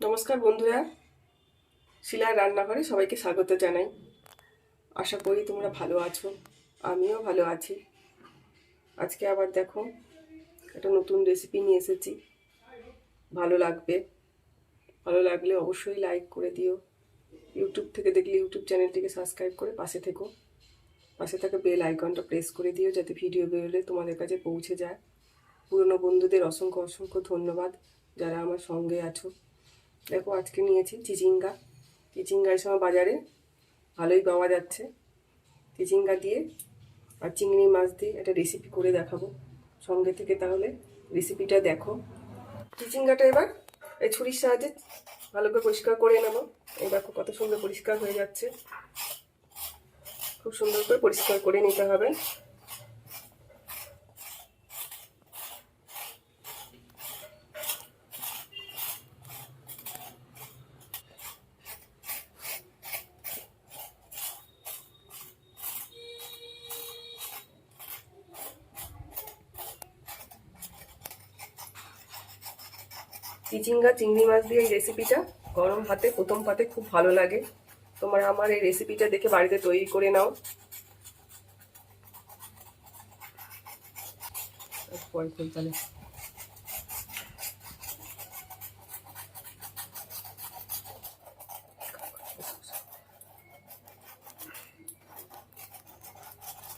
নমস্কার বন্ধুরা। শিলার রান্নাঘরে সবাইকে স্বাগত জানাই। আশা করি তোমরা ভালো আছো, আমিও ভালো আছি। আজকে আবার দেখো, একটা নতুন রেসিপি নিয়ে এসেছি। ভালো লাগবে। ভালো লাগলে অবশ্যই লাইক করে দিও। ইউটিউব থেকে দেখলে ইউটিউব চ্যানেলটিকে সাবস্ক্রাইব করে পাশে থেকো। পাশে থাকা বেল আইকনটা প্রেস করে দিও যাতে ভিডিও বেরোলে তোমাদের কাছে পৌঁছে যায়। পুরনো বন্ধুদের অসংখ্য অসংখ্য ধন্যবাদ যারা আমার সঙ্গে আছো। দেখো আজকে নিয়েছি চিচিঙ্গা। চিচিঙ্গা এই সময় বাজারে ভালোই পাওয়া যাচ্ছে। চিচিঙ্গা দিয়ে আর চিংড়ি মাছ দিয়ে একটা রেসিপি করে দেখাবো। সঙ্গে থেকে তাহলে রেসিপিটা দেখো। চিচিঙ্গাটা এবার এই ছুরির সাহায্যে ভালো করে পরিষ্কার করে নেব। এই দেখো কত সুন্দর পরিষ্কার হয়ে যাচ্ছে। খুব সুন্দর করে পরিষ্কার করে নিতে হবে। চিচিঙ্গা চিংড়ি মাছ দিয়ে এই রেসিপিটা গরম ভাতে প্রথম পাতে খুব ভালো লাগে। তোমরা আমার এই রেসিপিটা দেখে বাড়িতে তৈরি করে নাও। পরে তাহলে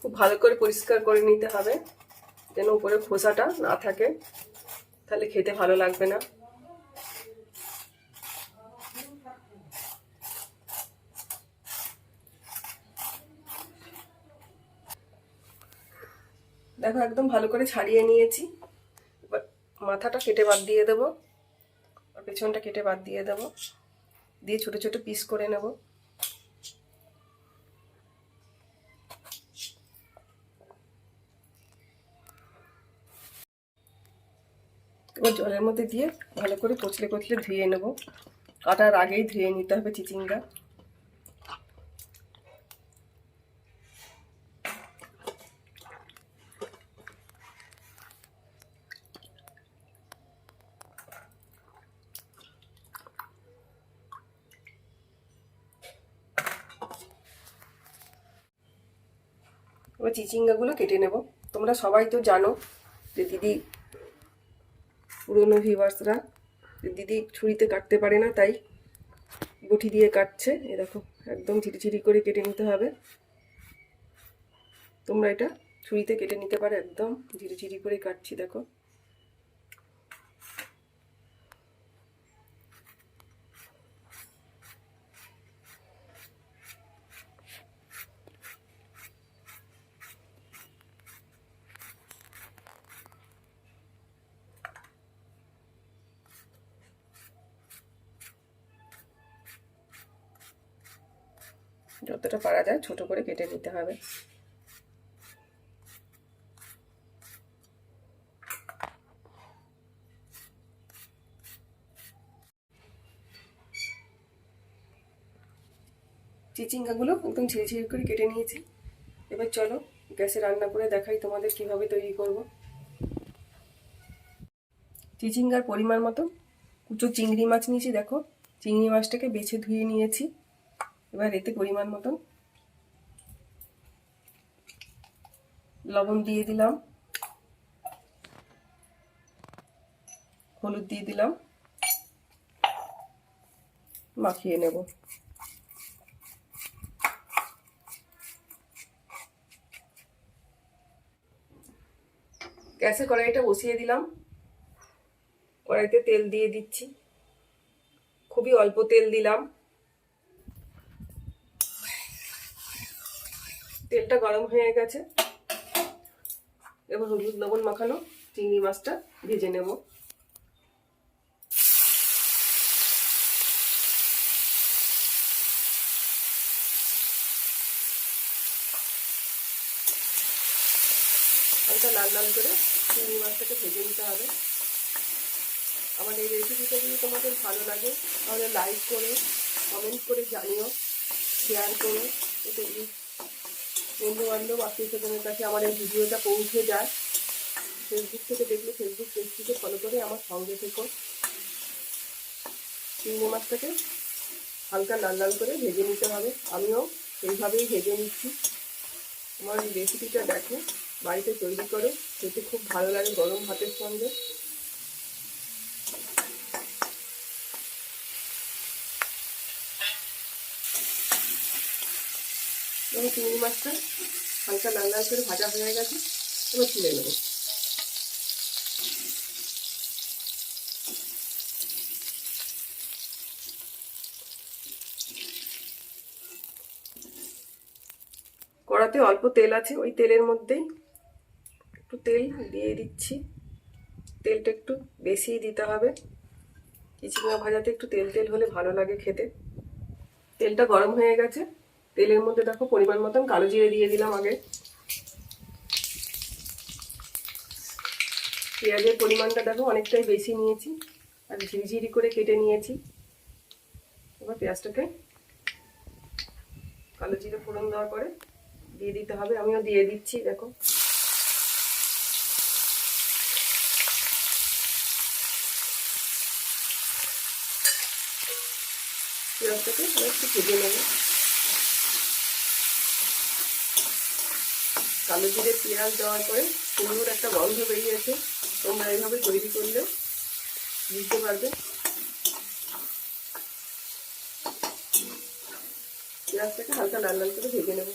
খুব ভালো করে পরিষ্কার করে নিতে হবে। যেন উপরে খোসাটা না থাকে তাহলে খেতে ভালো লাগবে না। দেখো, একদম ভালো করে ছাড়িয়ে নিয়েছি। এবার মাথাটা কেটে বাদ দিয়ে দেবো। আর পেছনটা কেটে বাদ দিয়ে দেবো। দিয়ে ছোট ছোট পিস করে নেব। এবার জলের মধ্যে দিয়ে ভালো করে কচলে কচলে ধুয়ে নেব। কাটার আগেই ধুয়ে নিতে হবে চিচিঙ্গা। চিচিঙ্গাগুলো কেটে নেব। তোমরা সবাই তো জানো যে দিদি, পুরনো ভিভার্সরা দিদি ছুরিতে কাটতে পারে না, তাই গুঠি দিয়ে কাটছে। এ দেখো, একদম ঝিরিঝিরি করে কেটে নিতে হবে। তোমরা এটা ছুরিতে কেটে নিতে পারো, একদম ঝিরিঝিরি করে কাটছি, দেখো। যতটা পারা যায় ছোট করে কেটে নিতে হবে। চিচিঙ্গাগুলো একদম ছিঁড়ে করে কেটে নিয়েছি। এবার চলো গ্যাসে রান্না করে দেখাই তোমাদের কীভাবে তৈরি করব। চিচিঙ্গার পরিমাণ মতো। কুচো চিংড়ি মাছ নিয়েছি, দেখো। চিংড়ি মাছটাকে বেছে ধুয়ে নিয়েছি। এবার এতে পরিমাণ মতন লবণ দিয়ে দিলাম। হলুদ দিয়ে দিলাম। মাখিয়ে নেব। গ্যাসে কড়াইটা বসিয়ে দিলাম। কড়াইতে তেল দিয়ে দিচ্ছি। খুবই অল্প তেল দিলাম। তেলটা গরম হয়ে গেছে। এবার হলুদ লবণ মাখানো, চিংড়ি মাছটা ভেজে নেব। হালকা লাল লাল করে চিংড়ি মাছটাকে ভেজে নিতে হবে। আমার এই রেসিপিটা যদি তোমাদের ভালো লাগে, তাহলে লাইক করে কমেন্ট করে জানিও শেয়ার করো, এতে বন্ধু বান্ধব আত্মীয় স্বজনের কাছে আমার এই ভিডিওটা পৌঁছে যায়। ফেসবুক থেকে দেখলে ফেসবুক পেজটিকে ফলো করে আমার সঙ্গে থেকো। চিংড়ি মাছটাকে হালকা লাল লাল করে ভেজে নিতে হবে। আমিও সেইভাবেই ভেজে নিচ্ছি। আমার রেসিপিটা দেখো, বাড়িতে তৈরি করে। খেতে খুব ভালো লাগে গরম ভাতের সঙ্গে। এবং চিংড়ি মাছটা হালকা লাল লাল করে ভাজা হয়ে গেছে, এবার তুলে নেব। কড়াতে অল্প তেল আছে, ওই তেলের মধ্যেই একটু তেল দিয়ে দিচ্ছি। তেলটা একটু বেশিই দিতে হবে। চিচিঙ্গা ভাজাতে একটু তেল তেল হলে ভালো লাগে খেতে। তেলটা গরম হয়ে গেছে। তেলের মধ্যে দেখো পরিমাণ মতন কালো জিরে দিয়ে দিলাম আগে। পেঁয়াজের পরিমাণটা দেখো অনেকটাই বেশি নিয়েছি আর ঝিরিঝিরি করে কেটে নিয়েছি। এবার পেঁয়াজটাকে কালো জিরে ফোড়ন দেওয়ার পরে দিয়ে দিতে হবে। আমিও দিয়ে দিচ্ছি, দেখো। পেঁয়াজটাকে একটু কেটে নেব। কালো জিরে পেঁয়াজ দেওয়ার পরে সুন্দর একটা গন্ধ বেরিয়েছে, তোমরা এইভাবে তৈরি করলে বুঝতে পারবে। পেঁয়াজটাকে হালকা লাল লাল করে ভেজে নেব।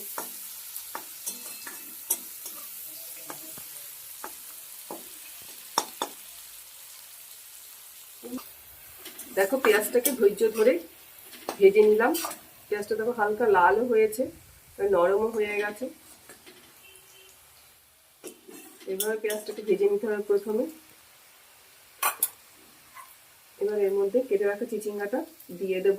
দেখো পেঁয়াজটাকে ধৈর্য ধরে ভেজে নিলাম। পেঁয়াজটা দেখো হালকা লালও হয়েছে নরমও হয়ে গেছে। এভাবে পেঁয়াজটাকে ভেজে নিতে হবে প্রথমে। এবার এর মধ্যে কেটে রাখা চিচিঙ্গাটা দিয়ে দেব।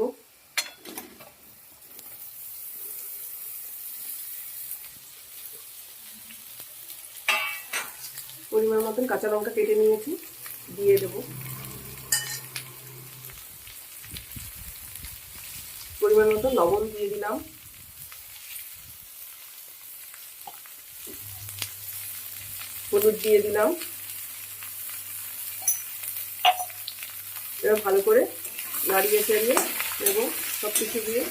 পরিমাণ মতন কাঁচা লঙ্কা কেটে নিয়েছি, দিয়ে দেব। পরিমাণ মতো লবণ দিয়ে দিলাম। হলুদ দিয়ে দিলাম। এবার ভালো করে নাড়িয়ে চাড়িয়ে এবং সব কিছু দিয়ে।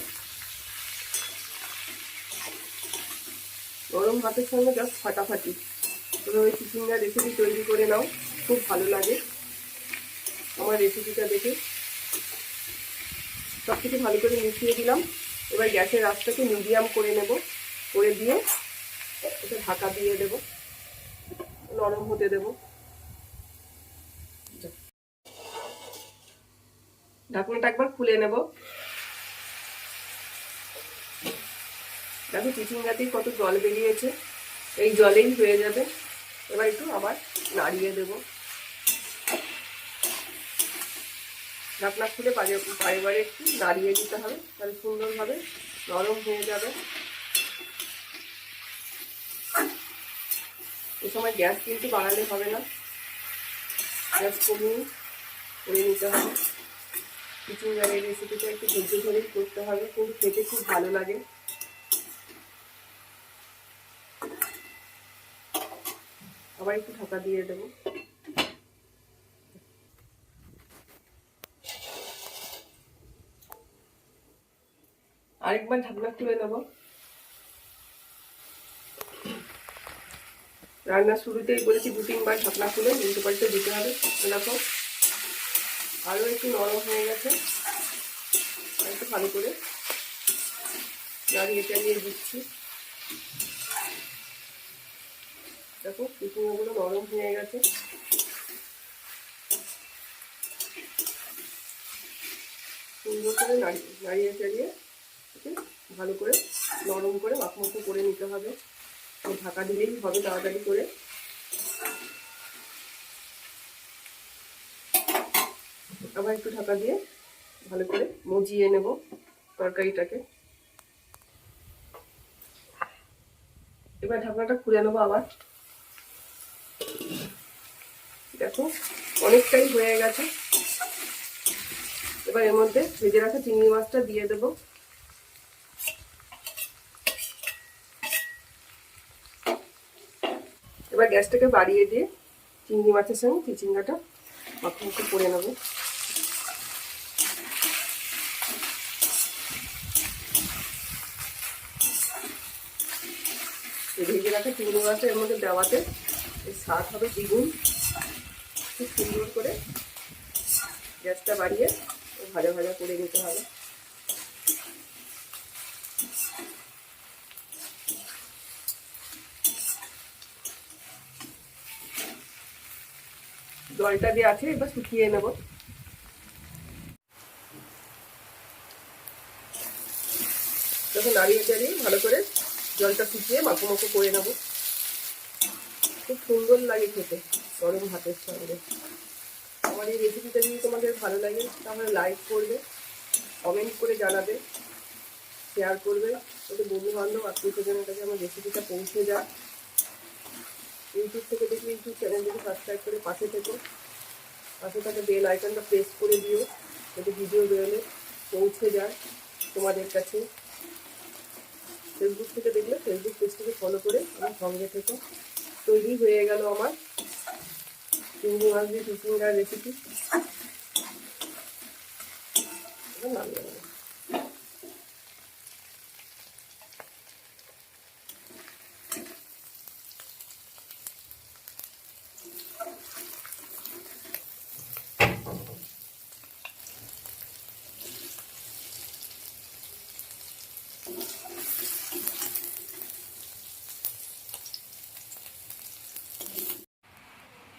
গরম ভাতের সঙ্গে জাস্ট ফাটাফাটি। তোমরা ওই চিচিঙ্গা রেসিপি তৈরি করে নাও, খুব ভালো লাগে। আমার রেসিপিটা দেখে। সব কিছু ভালো করে মিশিয়ে দিলাম। এবার গ্যাসের আঁচটাকে মিডিয়াম করে নেব। করে দিয়ে এটা ঢাকা দিয়ে দেবো। নরম হতে দেব। ঢাকনাটা একবার খুলে নেব। দেখো চিচিঙ্গাতেই কত জল বেরিয়েছে। এই জলেই হয়ে যাবে। এবার একটু আবার নাড়িয়ে দেব। ঢাকনা খুলে পারে বারে একটু নাড়িয়ে দিতে হবে, তাহলে সুন্দরভাবে নরম হয়ে যাবে। এ সময় গ্যাস কিন্তু বাড়ালে হবে না। গ্যাস কমিয়ে করে নিতে হবে। চিচিঙ্গার এই রেসিপিটা একটু ধৈর্য ধরেই করতে হবে। কিন্তু খেতে খুব ভালো লাগে। আবার একটু ঢাকা দিয়ে দেব। আরেকবার ঢাকনা খুলে নেব। রান্নার শুরুতেই বলেছি দু তিনবার ঢাকনা খুলে উল্টো পাল্টে দিতে হবে দেখো। আরও একটু নরম হয়ে গেছে। একটু ভালো করে নাড়িয়ে চালিয়ে দিচ্ছি। দেখো শুকনোগুলো নরম হয়ে গেছে। সুন্দর করে নাড়িয়ে চালিয়ে ভালো করে নরম করে মাখমাখো করে নিতে হবে। ঢাকা দিলেই হবে তাড়াতাড়ি করে। আবার একটু ঢাকা দিয়ে ভালো করে মজিয়ে নেব তরকারিটাকে। এবার ঢাকনাটা খুলে নেব আবার। দেখো, অনেকটাই হয়ে গেছে। এবার এর মধ্যে ভেজে রাখা চিংড়ি মাছটা দিয়ে দেবো। এবার গ্যাসটাকে বাড়িয়ে দিয়ে চিংড়ি মাছের সঙ্গে চিচিঙ্গাটা মাখামাখি করে নেব। ভেজে রাখা চিংড়ি মাছটা এর মধ্যে দেওয়াতে স্বাদ হবে দ্বিগুণ। খুব সুন্দর করে গ্যাসটা বাড়িয়ে ভাজা ভাজা করে নিতে হবে। জলটা দিয়ে আছে, এবার শুকিয়ে নেব। যখন নাড়িয়ে চাড়িয়ে ভালো করে জলটা শুকিয়ে মাখো মাখো করে নেব। খুব সুন্দর লাগে খেতে, গরম ভাতের সঙ্গে। আমার এই রেসিপিটা যদি তোমাদের ভালো লাগে, তাহলে লাইক করবে কমেন্ট করে জানাবে শেয়ার করবে। যাতে বন্ধু বান্ধব আত্মীয় স্বজনের কাছে আমার রেসিপিটা পৌঁছে যায় ইউটিউব থেকে দেখলে ইউটিউব চ্যানেলটিকে সাবস্ক্রাইব করে পাশে থেকো। পাশে থাকা বেল আইকনটা প্রেস করে দিও, যাতে ভিডিও বেরোলে পৌঁছে যায় তোমাদের কাছে। ফেসবুক থেকে দেখলে ফেসবুক পেজটিকে ফলো করে আমার সঙ্গে থেকো। তৈরি হয়ে গেল আমার চিংড়ি মাছ দিয়ে রেসিপি নামিয়ে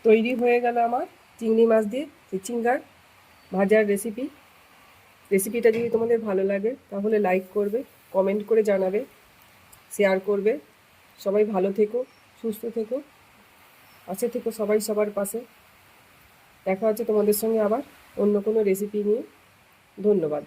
তৈরি হয়ে গেল আমার চিংড়ি মাছ দিয়ে চিচিঙ্গার ভাজার রেসিপি রেসিপিটা যদি তোমাদের ভালো লাগে, তাহলে লাইক করবে কমেন্ট করে জানাবে শেয়ার করবে। সবাই ভালো থেকো, সুস্থ থেকো, পাশে থেকো সবাই সবার পাশে। দেখা হচ্ছে তোমাদের সঙ্গে আবার অন্য কোনো রেসিপি নিয়ে। ধন্যবাদ।